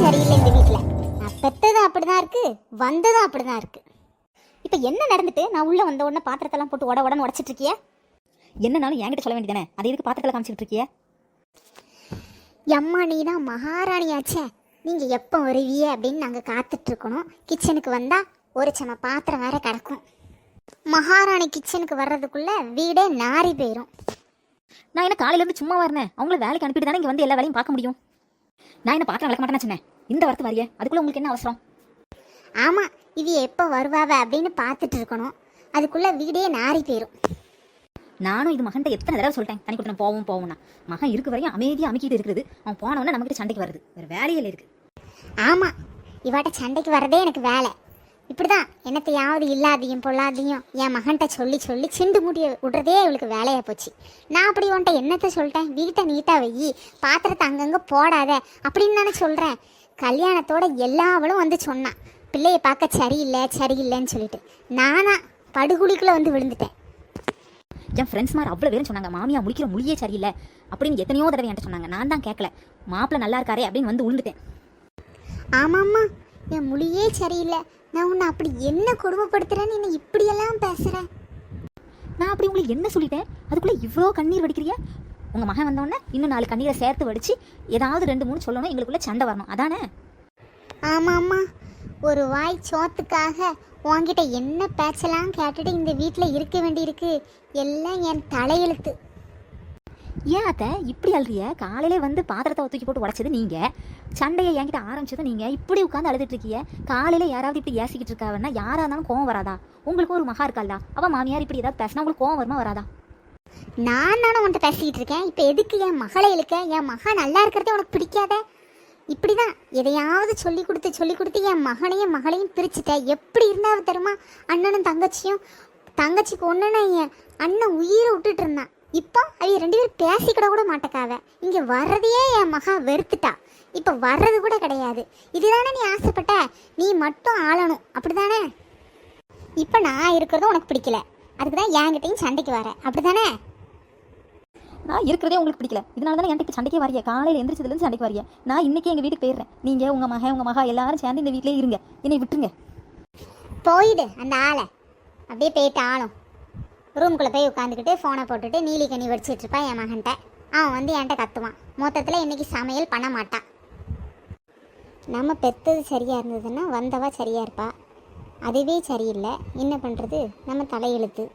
தான் சரியில்லை இந்த வீட்டில் நான் பெத்ததும் அப்படிதான் இருக்கு வந்ததும் அப்படிதான் இருக்கு. இப்போ என்ன நடந்துட்டு? நான் உள்ள வந்த உடனே பாத்திரத்தெல்லாம் போட்டு உட உடனே உடச்சிட்டு இருக்கிய? என்னனாலும் என்கிட்ட சொல்ல வேண்டியதானே? அதை எதுக்கு பாத்திரத்தில் காமிச்சிட்டு இருக்கிய? எம்மா நீ தான் மகாராணியாச்சே. நீங்கள் எப்போ வருவிய அப்படின்னு நாங்கள் காத்துட்டு இருக்கணும். கிச்சனுக்கு வந்தால் ஒரு சம பாத்திரம் வேற கிடக்கும். மகாராணி கிச்சனுக்கு வர்றதுக்குள்ள வீடே நாறி போயிடும் நான் என்ன காலையில இருந்து சும்மா வரேன் அவங்கள வேலைக்கு அனுப்பிட்டு தானே இங்க வந்து எல்லா வேலையும் பார்க்க முடியும்? நான் என்ன பாத்திரம் விளக்க மாட்டேன்னு சொன்னேன். இந்த வரத்து வரிய. அதுக்குள்ள உங்களுக்கு என்ன அவசரம்? ஆமாம் இது எப்போ வருவாவ அப்படின்னு பார்த்துட்டு இருக்கணும். அதுக்குள்ள வீடே நாறி போயிடும் நானும் இது மகன்கிட்ட எத்தனை தடவை சொல்லிட்டேன். தனி கொடுத்து போவோம் போவோம்னா. மகன் இருக்க வரையும் அமைதியாக அமைக்கிட்டு இருக்குது அவன் போனவொடனே நம்மகிட்ட சண்டைக்கு வருது வேற வேலையில் இருக்கு ஆமாம் இவாட்ட சண்டைக்கு வரதே எனக்கு வேலை. இப்படிதான். என்னத்தையாவது இல்லாதையும் பொல்லாதையும் என் மகன்கிட்ட சொல்லி சொல்லி சிண்டு முடிய விடுறதே இவளுக்கு வேலையா போச்சு. நான் அப்படி உன்ட்ட என்னத்தை சொல்லிட்டேன்? வீட்டை நீட்டாக வை. பாத்திரத்தை அங்கங்கே போடாத. அப்படின்னு தானே சொல்கிறேன் கல்யாணத்தோட எல்லாவளும் வந்து சொன்னான் பிள்ளையை பார்க்க சரியில்லை சரியில்லைன்னு சொல்லிட்டு. நானா படுகுழிக்குள்ளே வந்து விழுந்துட்டேன். என் ஃப்ரெண்ட்ஸ் மாதிரி அவ்வளோ பேரும் சொன்னாங்க மாமியா முழிக்கிற மொழியே சரியில்லை. அப்படின்னு எத்தனையோ தடவை என்கிட்ட சொன்னாங்க. நான் தான் கேட்கல மாப்பிள்ளை நல்லா இருக்காரே அப்படின்னு வந்து உளுந்துட்டேன். ஆமாம்மா. என் மொழியே சரியில்லை. நான் உன்னை அப்படி என்ன கொடுமைப்படுத்துறேன்னு என்ன இப்படியெல்லாம் பேசுகிறேன் நான் அப்படி உங்களுக்கு என்ன சொல்லிட்டேன்? அதுக்குள்ளே இவ்வளோ கண்ணீர் வடிக்கிறிய? உங்கள் மகன் வந்தோடனே இன்னும் நாலு கண்ணீரை சேர்த்து வடிச்சு ஏதாவது ரெண்டு மூணு சொல்லணும் எங்களுக்குள்ள சண்டை வரணும். அதானே? ஆமாம்மா. ஒரு வாய் சோத்துக்காக உன்கிட்ட என்ன பேச்சலாம் கேட்டுட்டு இந்த வீட்டில் இருக்க வேண்டியிருக்கு? எல்லாம் என் தலையெழுத்து. ஏன் அத்தை? இப்படி அழுறிய காலையிலே வந்து பாத்திரத்தை தூக்கி போட்டு உடச்சது நீங்க. சண்டையை என்கிட்ட ஆரம்பிச்சது நீங்க. இப்படி உட்காந்து அழுதுட்டு இருக்கீங்க காலையில யாராவது இப்படி ஏசிக்கிட்டு இருக்காவன்னா யாரா இருந்தாலும் கோவம் வராதா? உங்களுக்கு ஒரு மகா இருக்காளா? அவ மாமியார் இப்படி ஏதாவது பேசினா உங்களுக்கு கோவம் வருமா வராதா? நான் தானே உன்கிட்ட பேசிக்கிட்டு இருக்கேன். இப்போ எதுக்கு என் மகளை இழுக்க? என் மகா நல்லா இருக்கிறதே உனக்கு பிடிக்காத? இப்படிதான் எதையாவது சொல்லி கொடுத்து சொல்லி கொடுத்து என் மகனையும் மகளையும் பிரிச்சுட்டேன் எப்படி இருந்தாவது தெரியுமா? அண்ணனும் தங்கச்சியும் தங்கச்சிக்கு ஒன்றுன்னு என் அண்ணன் உயிரை விட்டுட்டு இருந்தான். இப்போ அவங்க ரெண்டு பேரும் பேசிக்கிட கூட மாட்டக்காவ. இங்கே வர்றதையே என் மகா வெறுத்துட்டா. இப்போ வர்றது கூட கிடையாது. இதுதானே நீ ஆசைப்பட்ட? நீ மட்டும் ஆளணும். அப்படிதானே இப்போ நான் இருக்கிறதும் உனக்கு பிடிக்கல. அதுக்கு தான் என்கிட்டயும் சண்டைக்கு வர. அப்படிதானே நான் இருக்கிறதே உங்களுக்கு பிடிக்கல. இதனால தானே என்கிட்ட சண்டைக்கே வரைய காலையில எந்திரிச்சதுலேருந்து சண்டைக்கு வரைய நான் இன்னைக்கு எங்க வீட்டுக்கு போயிடுறேன். நீங்க உங்க மகன் உங்க மகா எல்லாரும் சேர்ந்து இந்த வீட்டிலே இருங்க. என்னை விட்டுருங்க. போயிடு அந்த ஆளை. அப்படியே போயிட்டு ஆளும். ரூம்குள்ளே போய் உட்காந்துக்கிட்டு ஃபோனை போட்டுட்டு நீலி கனி இருப்பான் என் மகன்கிட்ட. அவன் வந்து என்கிட்ட கத்துவான். மொத்தத்தில் இன்னைக்கு சமையல் பண்ண மாட்டான். நம்ம பெத்தது சரியாக இருந்ததுன்னா வந்தவா சரியாக இருப்பா. அதுவே சரியில்லை. என்ன பண்ணுறது நம்ம தலையெழுத்து.